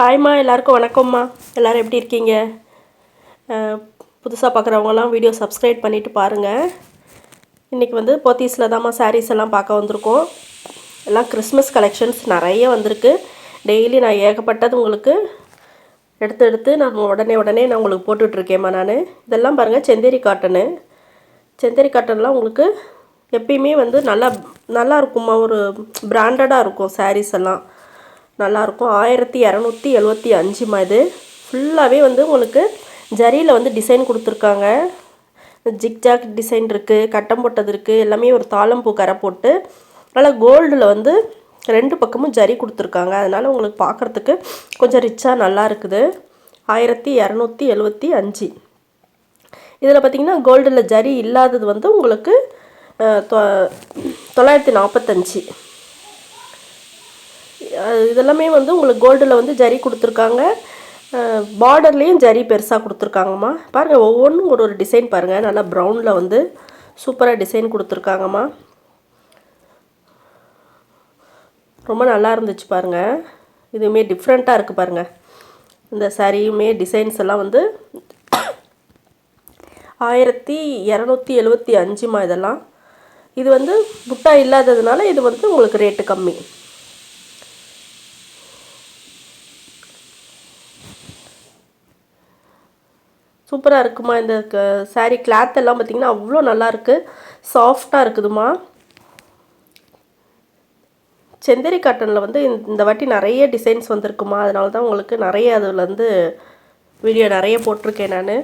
ஹாய்மா எல்லாருக்கும் வணக்கம்மா. எல்லோரும் எப்படி இருக்கீங்க? புதுசாக பார்க்குறவங்கலாம் வீடியோ சப்ஸ்கிரைப் பண்ணிவிட்டு பாருங்கள் இன்றைக்கி வந்து போத்தீஸில் தாம்மா சாரீஸ் எல்லாம் பார்க்க வந்திருக்கோம். எல்லாம் கிறிஸ்மஸ் கலெக்ஷன்ஸ் நிறைய வந்திருக்கு. டெய்லி நான் ஏகப்பட்டது உங்களுக்கு எடுத்து எடுத்து நான் உடனே உடனே நான் உங்களுக்கு போட்டுட்ருக்கேம்மா நான். இதெல்லாம் பாருங்கள் செந்தேரி காட்டனு செந்தேரி காட்டன்லாம் உங்களுக்கு எப்பயுமே வந்து நல்லா நல்லா இருக்குமா ஒரு பிராண்டடாக இருக்கும் சாரீஸ் எல்லாம். நல்லாயிருக்கும். ஆயிரத்தி இரநூத்தி எழுபத்தி அஞ்சுமா இது. ஃபுல்லாகவே வந்து உங்களுக்கு ஜரியில் வந்து டிசைன் கொடுத்துருக்காங்க. ஜிக்ஜாக் டிசைன் இருக்குது கட்டம் போட்டது இருக்குது எல்லாமே ஒரு தாளம்பூ கரை போட்டு. நல்லா கோல்டில் வந்து ரெண்டு பக்கமும் ஜரி கொடுத்துருக்காங்க. அதனால் உங்களுக்கு பார்க்குறதுக்கு கொஞ்சம் ரிச்சாக நல்லா இருக்குது. ஆயிரத்தி இரநூத்தி எழுபத்தி அஞ்சு. இதில் பார்த்திங்கன்னா கோல்டில் ஜரி இல்லாதது வந்து உங்களுக்கு தொள்ளாயிரத்தி நாற்பத்தஞ்சு இதெல்லாமே வந்து உங்களுக்கு கோல்டில் வந்து ஜரி கொடுத்துருக்காங்க. பார்டர்லேயும் ஜரி பெருசாக கொடுத்துருக்காங்கம்மா. பாருங்கள் ஒவ்வொன்றும் ஒரு ஒரு டிசைன் பாருங்கள் நல்லா ப்ரௌனில் வந்து சூப்பராக டிசைன் கொடுத்துருக்காங்கம்மா. ரொம்ப நல்லா இருந்துச்சு பாருங்கள் இதுவுமே டிஃப்ரெண்ட்டாக இருக்குது பாருங்கள் இந்த சாரியுமே டிசைன்ஸ் எல்லாம் வந்து ஆயிரத்தி இரநூத்தி எழுபத்தி அஞ்சுமா இதெல்லாம். இது வந்து புட்டா இல்லாததுனால இது வந்து உங்களுக்கு ரேட்டு கம்மி. சூப்பராக இருக்குமா இந்த சாரீ கிளாத் எல்லாம் பார்த்திங்கன்னா அவ்வளோ நல்லாயிருக்கு சாஃப்டாக இருக்குதுமா. செந்தரி காட்டனில் வந்து இந்த வாட்டி நிறைய டிசைன்ஸ் வந்திருக்குமா? அதனால தான் உங்களுக்கு நிறைய அதில் வந்து வீடியோ நிறைய போட்டிருக்கேன் நான்.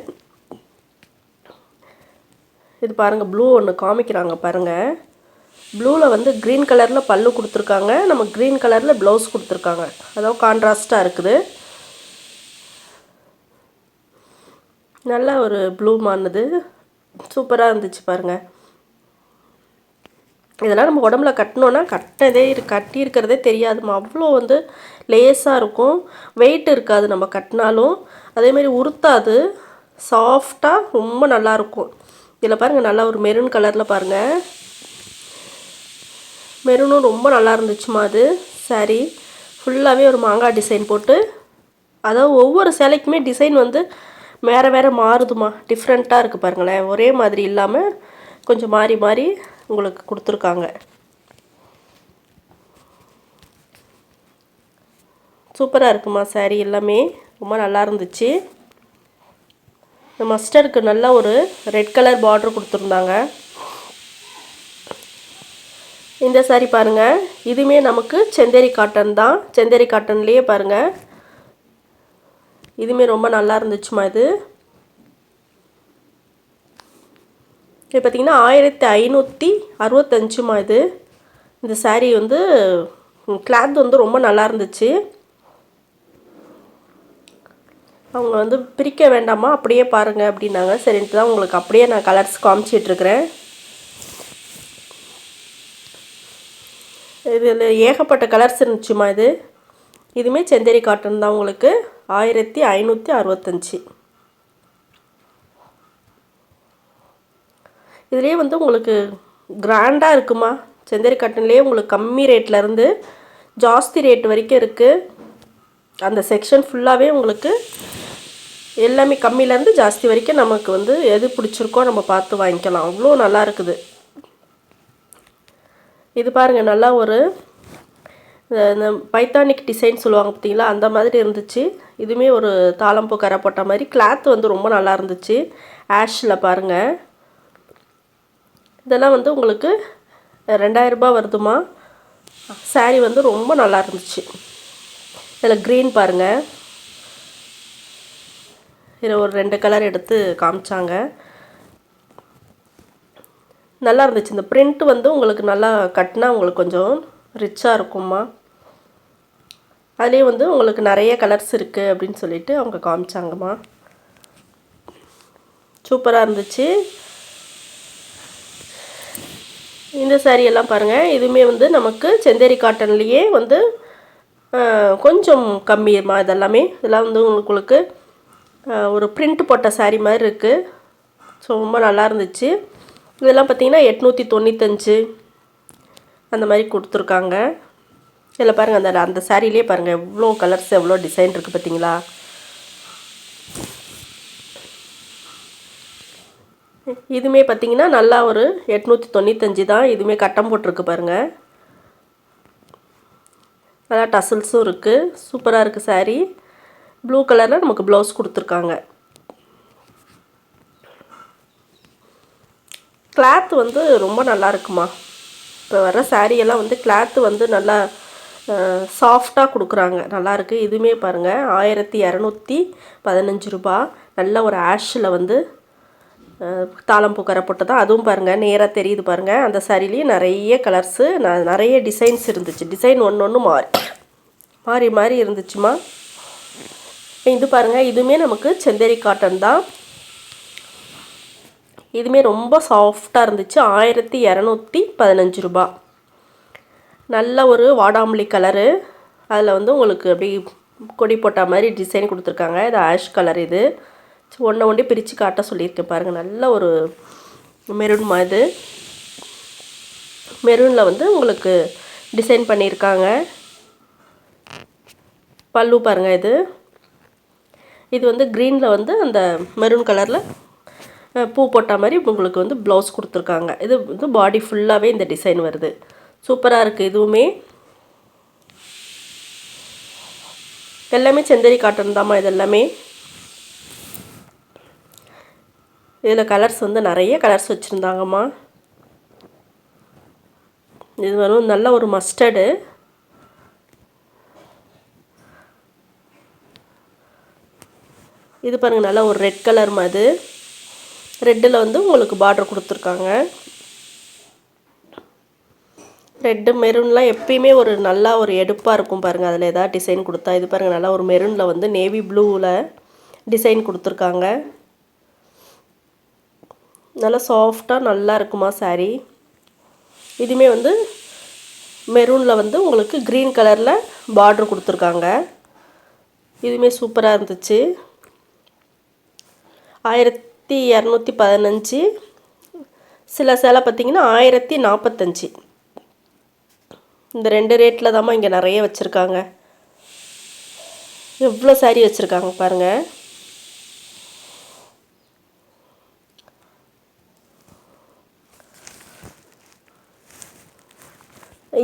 இது பாருங்கள் ப்ளூ ஒன்று காமிக்கிறாங்க பாருங்கள் ப்ளூவில் வந்து க்ரீன் கலரில் பல்லு கொடுத்துருக்காங்க. நம்ம க்ரீன் கலரில் ப்ளவுஸ் கொடுத்துருக்காங்க. அதாவது கான்ட்ராஸ்ட்டாக இருக்குது. நல்ல ஒரு ப்ளூமானது சூப்பராக இருந்துச்சு பாருங்கள் இதெல்லாம் நம்ம உடம்புல கட்டினோன்னா கட்டினதே கட்டி இருக்கிறதே தெரியாதுமா அவ்வளோ வந்து லேஸாக இருக்கும். வெயிட் இருக்காது நம்ம கட்டினாலும். அதேமாரி உறுத்தாது. சாஃப்டாக ரொம்ப நல்லாயிருக்கும் இதில் பாருங்கள் நல்லா ஒரு மெரூன் கலரில் பாருங்கள் மெரூனும் ரொம்ப நல்லா இருந்துச்சுமா அது. சாரி ஃபுல்லாகவே ஒரு மாங்காய் டிசைன் போட்டு. அதாவது ஒவ்வொரு சேலைக்குமே டிசைன் வந்து வேறு வேறு மாறுதுமா டிஃப்ரெண்ட்டாக இருக்குது பாருங்களேன். ஒரே மாதிரி இல்லாமல் கொஞ்சம் மாறி மாறி உங்களுக்கு கொடுத்துருக்காங்க. சூப்பராக இருக்குமா சாரீ எல்லாமே? ரொம்ப நல்லா இருந்துச்சு. இந்த மஸ்டருக்கு நல்லா ஒரு ரெட் கலர் பார்டர் கொடுத்துருந்தாங்க. இந்த சாரி பாருங்கள் இதுவுமே நமக்கு செந்தேரி காட்டன் தான். செந்தேரி காட்டன்லேயே பாருங்கள் இதுவுமே ரொம்ப நல்லா இருந்துச்சுமா இது? இது பார்த்திங்கன்னா ஆயிரத்தி ஐநூற்றி அறுபத்தஞ்சுமா இது? இந்த சாரீ வந்து கிளாத் வந்து ரொம்ப நல்லா இருந்துச்சு. அவங்க வந்து பிரிக்க வேண்டாமா? அப்படியே பாருங்கள் அப்படின்னாங்க. சரின்ட்டு தான் உங்களுக்கு அப்படியே நான் கலர்ஸ் காமிச்சிட்ருக்கிறேன் இதில் ஏகப்பட்ட கலர்ஸ் இருந்துச்சுமா இது? இதுவுமே செந்தேரி காட்டன் தான் உங்களுக்கு. ஆயிரத்தி ஐநூற்றி அறுபத்தஞ்சி. இதுலேயே வந்து உங்களுக்கு கிராண்டாக இருக்குமா? செந்தேரி காட்டன்லேயே உங்களுக்கு கம்மி ரேட்லேருந்து ஜாஸ்தி ரேட் வரைக்கும் இருக்குது அந்த செக்ஷன் ஃபுல்லாகவே உங்களுக்கு எல்லாமே கம்மியிலேருந்து ஜாஸ்தி வரைக்கும் நமக்கு வந்து எது பிடிச்சிருக்கோ நம்ம பார்த்து வாங்கிக்கலாம். அவ்வளோ நல்லா இருக்குது. இது பாருங்கள் நல்லா ஒரு இந்த பைத்தானிக் டிசைன் சொல்லுவாங்க பார்த்தீங்களா? அந்த மாதிரி இருந்துச்சு. இதுவுமே ஒரு தாளம்பூ கரை போட்ட மாதிரி. கிளாத் வந்து ரொம்ப நல்லா இருந்துச்சு. ஆஷில் பாருங்கள் இதெல்லாம் வந்து உங்களுக்கு ரெண்டாயிரரூபா வருதுமா சாரீ வந்து ரொம்ப நல்லா இருந்துச்சு. இதில் க்ரீன் பாருங்கள் இதில் ஒரு ரெண்டு கலர் எடுத்து காமிச்சாங்க. நல்லா இருந்துச்சு. இந்த பிரிண்ட் வந்து உங்களுக்கு நல்லா கட்டினா உங்களுக்கு கொஞ்சம் ரிச்சாக இருக்கும்மா. அதுலேயே வந்து உங்களுக்கு நிறைய கலர்ஸ் இருக்குது அப்படின்னு சொல்லிட்டு அவங்க காமிச்சாங்கம்மா. சூப்பராக இருந்துச்சு. இந்த சாரியெல்லாம் பாருங்கள் இதுவுமே வந்து நமக்கு செந்தேரி காட்டன்லேயே வந்து கொஞ்சம் கம்மியம்மா இதெல்லாமே. இதெல்லாம் வந்து உங்களுக்கு ஒரு பிரிண்ட் போட்ட சாரீ மாதிரி இருக்குது ஸோ ரொம்ப நல்லா இருந்துச்சு. இதெல்லாம் பார்த்திங்கன்னா எட்நூற்றி தொண்ணூத்தஞ்சு. அந்த மாதிரி கொடுத்துருக்காங்க. இதில் பாருங்கள் அந்த அந்த சாரிலே பாருங்கள் எவ்வளோ கலர்ஸ் எவ்வளோ டிசைன் இருக்குது பார்த்தீங்களா இதுவுமே பார்த்தீங்கன்னா நல்லா ஒரு எட்நூற்றி தொண்ணூத்தஞ்சு தான் இதுவுமே கட்டம் போட்டிருக்கு பாருங்கள் நல்லா டசல்ஸும் இருக்குது சூப்பராக இருக்குது சாரீ ப்ளூ கலரில் நமக்கு ப்ளவுஸ் கொடுத்துருக்காங்க. கிளாத் வந்து ரொம்ப நல்லா இருக்குமா? இப்போ வர சாரியெல்லாம் வந்து கிளாத்து வந்து நல்லா சாஃப்டாக கொடுக்குறாங்க. நல்லாயிருக்கு இதுவுமே பாருங்கள் ஆயிரத்தி இரநூத்தி பதினஞ்சு ரூபா. நல்ல ஒரு ஆஷில் வந்து தாளம்பூ கரை போட்டு தான் அதுவும் பாருங்கள் நேராக தெரியுது பாருங்கள் அந்த சாரிலையும் நிறைய கலர்ஸு நான் நிறைய டிசைன்ஸ் இருந்துச்சு. டிசைன் ஒன்று ஒன்று மாறி மாறி மாறி இருந்துச்சுமா. இது பாருங்கள் இதுவுமே நமக்கு செந்தேரி காட்டன் தான். இதுவுமே ரொம்ப சாஃப்டாக இருந்துச்சு. ஆயிரத்தி இரநூத்தி பதினஞ்சு ரூபா. நல்ல ஒரு வாடாமல்லி கலரு அதில் வந்து உங்களுக்கு அப்படி கொடி போட்ட மாதிரி டிசைன் கொடுத்துருக்காங்க. இது ஆஷ் கலர் இது. ஒன்றை ஒன்றே பிரித்து காட்ட சொல்லியிருக்கேன் பாருங்கள் நல்ல ஒரு மெரூன் இது. மெரூனில் வந்து உங்களுக்கு டிசைன் பண்ணியிருக்காங்க. பல்லு பாருங்கள் இது. இது வந்து க்ரீனில் வந்து அந்த மெரூன் கலரில் பூ போட்ட மாதிரி உங்களுக்கு வந்து ப்ளவுஸ் கொடுத்துருக்காங்க. இது வந்து பாடி ஃபுல்லாகவே இந்த டிசைன் வருது. சூப்பராக இருக்குது இதுவுமே எல்லாமே செந்தரி காட்டன் தாம்மா இது எல்லாமே இதில் கலர்ஸ் வந்து நிறைய கலர்ஸ் வச்சுருந்தாங்கம்மா. இது வரும் நல்ல ஒரு மஸ்டர்டு இது பாருங்கள் நல்லா ஒரு ரெட் கலர் மாதிரி ரெட்டில் வந்து உங்களுக்கு பார்டர் கொடுத்துருக்காங்க. ரெட்டு மெரூன்லாம் எப்பயுமே ஒரு நல்லா ஒரு எடுப்பாக இருக்கும் பாருங்கள் அதில் எதாவது டிசைன் கொடுத்தா இது பாருங்கள் நல்லா ஒரு மெரூனில் வந்து நேவி ப்ளூவில் டிசைன் கொடுத்துருக்காங்க. நல்லா சாஃப்டாக நல்லா இருக்குமா சாரீ இதுவுமே வந்து மெரூனில் வந்து உங்களுக்கு க்ரீன் கலரில் பார்ட்ரு கொடுத்துருக்காங்க. இதுவுமே சூப்பராக இருந்துச்சு. ஆயிரத்தி இரநூத்தி பதினஞ்சு. சில சேலை பார்த்திங்கன்னா ஆயிரத்தி நாற்பத்தஞ்சு இந்த ரெண்டு ரேட்டில் தாம்மா இங்கே நிறைய வச்சுருக்காங்க. எவ்வளோ சாரீ வச்சுருக்காங்க பாருங்கள்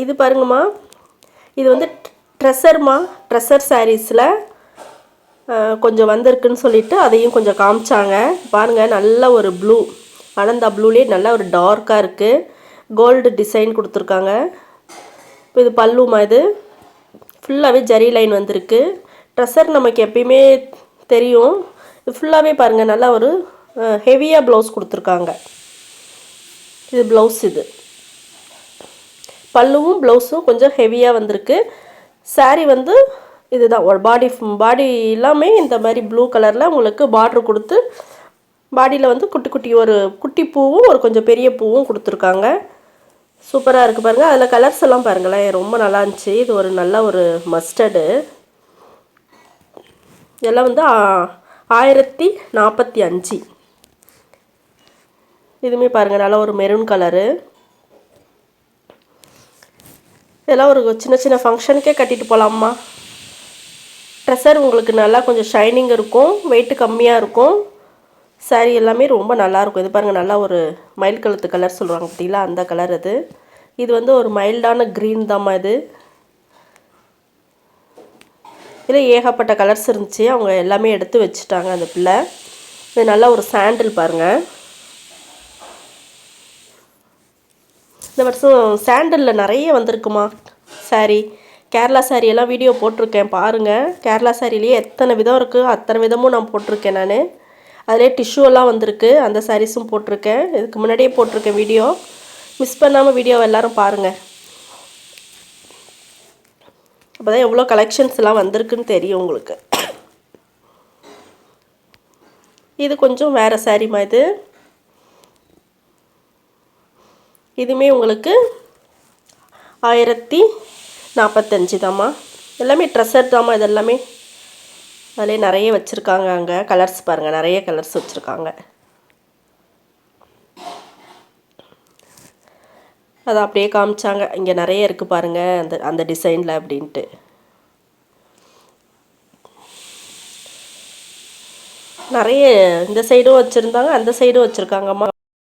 இது பாருங்கம்மா. இது வந்து ட்ரெஸ்ஸர்மா? ட்ரெஸ்ஸர் சாரீஸில் கொஞ்சம் வந்திருக்குன்னு சொல்லிட்டு அதையும் கொஞ்சம் காமிச்சாங்க. பாருங்கள் நல்ல ஒரு ப்ளூ. அனந்தா ப்ளூலேயே நல்ல ஒரு டார்க்காக இருக்குது கோல்டு டிசைன் கொடுத்துருக்காங்க. இப்போ இது பல்லுமா இது? ஃபுல்லாகவே ஜரி லைன் வந்திருக்கு. ட்ரெஸ்ஸர் நமக்கு எப்பயுமே தெரியும். இது ஃபுல்லாகவே பாருங்கள் நல்லா ஒரு ஹெவியாக ப்ளவுஸ் கொடுத்துருக்காங்க. இது ப்ளவுஸ் இது. பல்லுவும் ப்ளவுஸும் கொஞ்சம் ஹெவியாக வந்திருக்கு. சாரீ வந்து இதுதான். ஒரு பாடி பாடி எல்லாமே இந்த மாதிரி ப்ளூ கலரில் உங்களுக்கு பார்ட்ரு கொடுத்து பாடியில் வந்து குட்டி குட்டி ஒரு குட்டி பூவும் ஒரு கொஞ்சம் பெரிய பூவும் கொடுத்துருக்காங்க. சூப்பராக இருக்குது பாருங்கள் அதில் கலர்ஸ் எல்லாம் பாருங்களேன். ரொம்ப நல்லா இருந்துச்சு. இது ஒரு நல்ல ஒரு மஸ்டர்டு இதெல்லாம் வந்து ஆயிரத்தி நாற்பத்தி அஞ்சு. இதுவுமே பாருங்கள் நல்லா ஒரு மெரூன் கலரு இதெல்லாம் ஒரு சின்ன சின்ன ஃபங்க்ஷனுக்கே கட்டிட்டு போகலாம்மா ட்ரெஸ்ஸர் உங்களுக்கு நல்லா கொஞ்சம் ஷைனிங் இருக்கும் வெயிட்டு கம்மியாக இருக்கும். சாரீ எல்லாமே ரொம்ப நல்லாயிருக்கும் இது பாருங்கள் நல்லா ஒரு மயில் கழுத்து கலர் சொல்லுவாங்க பார்த்தீங்களா அந்த கலர் அது. இது வந்து ஒரு மைல்டான க்ரீன் தாம்மா இது. இதில் ஏகப்பட்ட கலர்ஸ் இருந்துச்சு. அவங்க எல்லாமே எடுத்து வச்சுட்டாங்க அந்த பிள்ளை. இது நல்லா ஒரு சாண்டில் பாருங்கள் இந்த வருஷம் சாண்டலில் நிறைய வந்திருக்குமா? சாரீ கேரளா சாரியெல்லாம் வீடியோ போட்டிருக்கேன் பாருங்கள் கேரளா சாரிலேயே எத்தனை விதம் இருக்குது அத்தனை விதமும் நான் போட்டிருக்கேன் நான். அதிலே டிஷ்யூ எல்லாம் வந்திருக்கு அந்த சாரீஸும் போட்டிருக்கேன். இதுக்கு முன்னாடியே போட்டிருக்கேன் வீடியோ மிஸ் பண்ணாமல் வீடியோவை எல்லோரும் பாருங்கள் அப்போ தான் எவ்வளோ கலெக்ஷன்ஸ் எல்லாம் வந்திருக்குன்னு தெரியும் உங்களுக்கு. இது கொஞ்சம் வேறு சாரிம்மா இது? இதுவுமே உங்களுக்கு ஆயிரத்தி நாற்பத்தஞ்சு தாம்மா. எல்லாமே ட்ரெஸ்ஸர் தாம்மா இது எல்லாமே அதிலே நிறைய வச்சுருக்காங்க அங்கே. கலர்ஸ் பாருங்கள் நிறைய கலர்ஸ் வச்சுருக்காங்க. அதை அப்படியே காமிச்சாங்க. இங்கே நிறைய இருக்குது பாருங்கள் அந்த அந்த டிசைனில் அப்படின்ட்டு. நிறைய இந்த சைடும் வச்சுருந்தாங்க அந்த சைடும் வச்சுருக்காங்கம்மா.